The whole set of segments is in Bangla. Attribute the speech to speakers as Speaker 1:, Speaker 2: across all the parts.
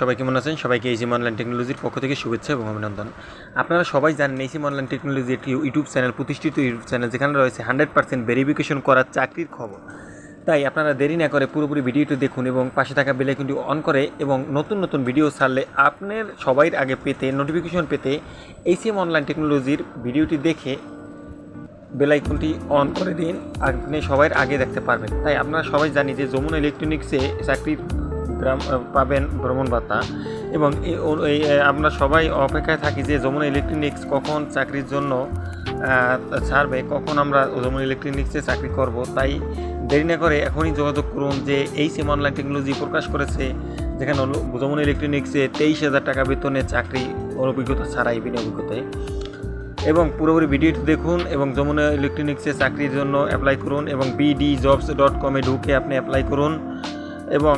Speaker 1: সবাই কেমন আছেন? সবাইকে এইসিম অনলাইন টেকনোলজির পক্ষ থেকে শুভেচ্ছা এবং অভিনন্দন। আপনারা সবাই জানেন এইসিম অনলাইন টেকনোলজি একটি ইউটিউব চ্যানেল প্রতিষ্ঠিত ইউটিউব চ্যানেল যেখানে রয়েছে হান্ড্রেড পার্সেন্ট ভেরিফিকেশন করার চাকরির খবর। তাই আপনারা দেরি না করে পুরোপুরি ভিডিওটি দেখুন এবং পাশে থাকা বেলাইকনটি অন করে এবং নতুন নতুন ভিডিও ছাড়লে আপনার সবাই আগে পেতে নোটিফিকেশন পেতে এইসিএম অনলাইন টেকনোলজির ভিডিওটি দেখে বেলাইকনটি অন করে দিন। আপনি সবাই আগে দেখতে পারবেন। তাই আপনারা সবাই জানি যে যমুনা ইলেকট্রনিক্সে চাকরির গ্রাম পাবেন ভ্রমণ ভাতা এবং এই- আমরা সবাই অপেক্ষায় থাকি যে যমুনা ইলেকট্রনিক্স কখন চাকরির জন্য ছাড়বে, কখন আমরা যমুনা ইলেকট্রনিক্সে চাকরি করব। তাই দেরি না করে এখনই যোগাযোগ করুন যে এই সিম অনলাইন টেকনোলজি প্রকাশ করেছে, যেখানে যমুনা ইলেকট্রনিক্সে তেইশ হাজার টাকা বেতনে চাকরি অভিজ্ঞতা ছাড়াই বিনা অভিজ্ঞতায় এবং পুরোপুরি ভিডিওটি দেখুন এবং যমুনা ইলেকট্রনিক্সে চাকরির জন্য অ্যাপ্লাই করুন এবং বিডি জবস ডট কমে ঢুকে আপনি অ্যাপ্লাই করুন। এবং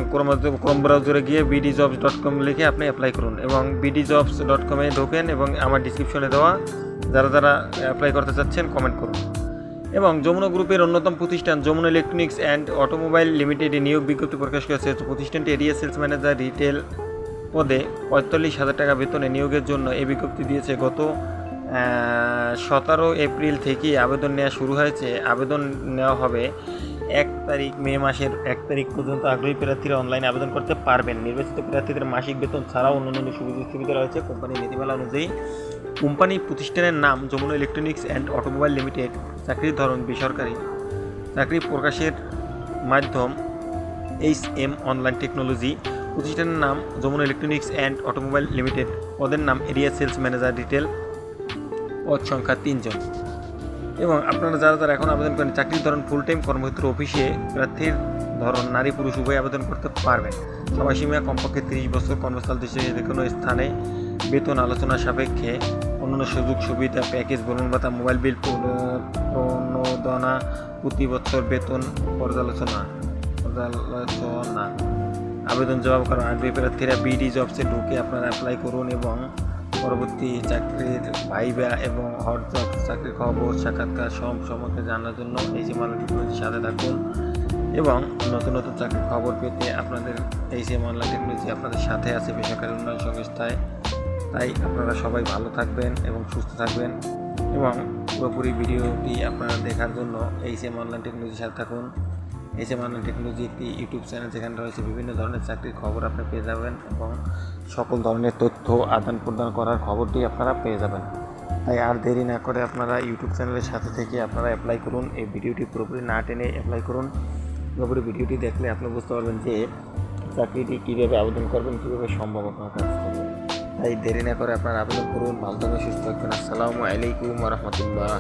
Speaker 1: ক্রোম ব্রাউজারে গিয়ে বিডি জবস ডট কম লিখে আপনি অ্যাপ্লাই করুন এবং বিডি জবস ডট কমে ঢোকেন এবং আমার ডিসক্রিপশনে দেওয়া যারা যারা অ্যাপ্লাই করতে চাচ্ছেন কমেন্ট করুন। এবং যমুনা গ্রুপের অন্যতম প্রতিষ্ঠান যমুনা ইলেকট্রনিক্স অ্যান্ড অটোমোবাইল লিমিটেডে নিয়োগ বিজ্ঞপ্তি প্রকাশ করেছে। প্রতিষ্ঠানটি এরিয়া সেলস ম্যানেজার রিটেল পদে পঁয়তাল্লিশ হাজার টাকা বেতনে নিয়োগের জন্য এই বিজ্ঞপ্তি দিয়েছে। গত সতেরো এপ্রিল থেকে আবেদন নেওয়া শুরু হয়েছে। আবেদন নেওয়া হবে এক তারিখ, মে মাসের এক তারিখ পর্যন্ত আগ্রহী প্রার্থীরা অনলাইনে আবেদন করতে পারবেন। নির্বাচিত প্রার্থীদের মাসিক বেতন ছাড়াও অন্যান্য সুবিধা সুবিধা রয়েছে। কোম্পানির নীতিমালা অনুযায়ী কোম্পানি প্রতিষ্ঠানের নাম Jamuna electronics and automobile limited চাকরির ধরন বেসরকারি। চাকরি প্রকাশের মাধ্যম এইচ এম অনলাইন টেকনোলজি প্রতিষ্ঠানের নাম Jamuna electronics and automobile limited পদের নাম এরিয়া সেলস ম্যানেজার রিটেল পদ সংখ্যা তিনজন। এবং আপনারা যারা যারা এখন আবেদন করেন, চাকরির ধরন ফুল টাইম কর্মক্ষেত্র অফিসে প্রার্থীর ধরন নারী পুরুষ উভয় আবেদন করতে পারবেন। সময়সীমা কমপক্ষে তিরিশ বছর কর্মস্থল দেশে যে কোনো স্থানে বেতন আলোচনা সাপেক্ষে অন্যান্য সুযোগ সুবিধা প্যাকেজ ভ্রমণ ভাতা মোবাইল বিল প্রণোদনা প্রতি বছর বেতন পর্যালোচনা। পর্যালোচনা। আবেদন জবাব করা আগ্রহী প্রার্থীরা বিডি জবসে ঢুকে আপনারা অ্যাপ্লাই করুন এবং পরবর্তী চাকরির ভাইবা এবং হট জব চাকরির খবর, সাক্ষাৎকার, সব সম্পর্কে জানার জন্য এই যে মানব টেকনোলজির সাথে থাকুন এবং নতুন নতুন চাকরির খবর পেতে আপনাদের এই যে অনলাইন টেকনোলজি আপনাদের সাথে আছে বেসরকারি উন্নয়ন সংস্থায়। তাই আপনারা সবাই ভালো থাকবেন এবং সুস্থ থাকবেন এবং পুরোপুরি ভিডিওটি আপনারা দেখার জন্য এই সেম অনলাইন টেকনোলজির সাথে থাকুন। এই সেম অনলাইন টেকনোলজি একটি ইউটিউব চ্যানেল, যেখানে রয়েছে বিভিন্ন ধরনের চাকরির খবর আপনি পেয়ে যাবেন এবং সকল ধরনের তথ্য আদান প্রদান করার খবরটি আপনারা পেয়ে যাবেন। তাই আর দেরি না করে আপনারা ইউটিউব চ্যানেলের সাথে থেকে আপনারা অ্যাপ্লাই করুন, এই ভিডিওটি পুরোপুরি না টেনে অ্যাপ্লাই করুন। পুরোপুরি ভিডিওটি দেখলে আপনি বুঝতে পারবেন যে চাকরিটি কীভাবে আবেদন করবেন, কীভাবে সম্ভব আপনার কাজ করবেন। তাই দেরি না করে আপনারা আবেদন করুন। ভালো থাকবেন সুস্থ থাকবেন আসসালামু আলাইকুম রহমতুল্লাহ।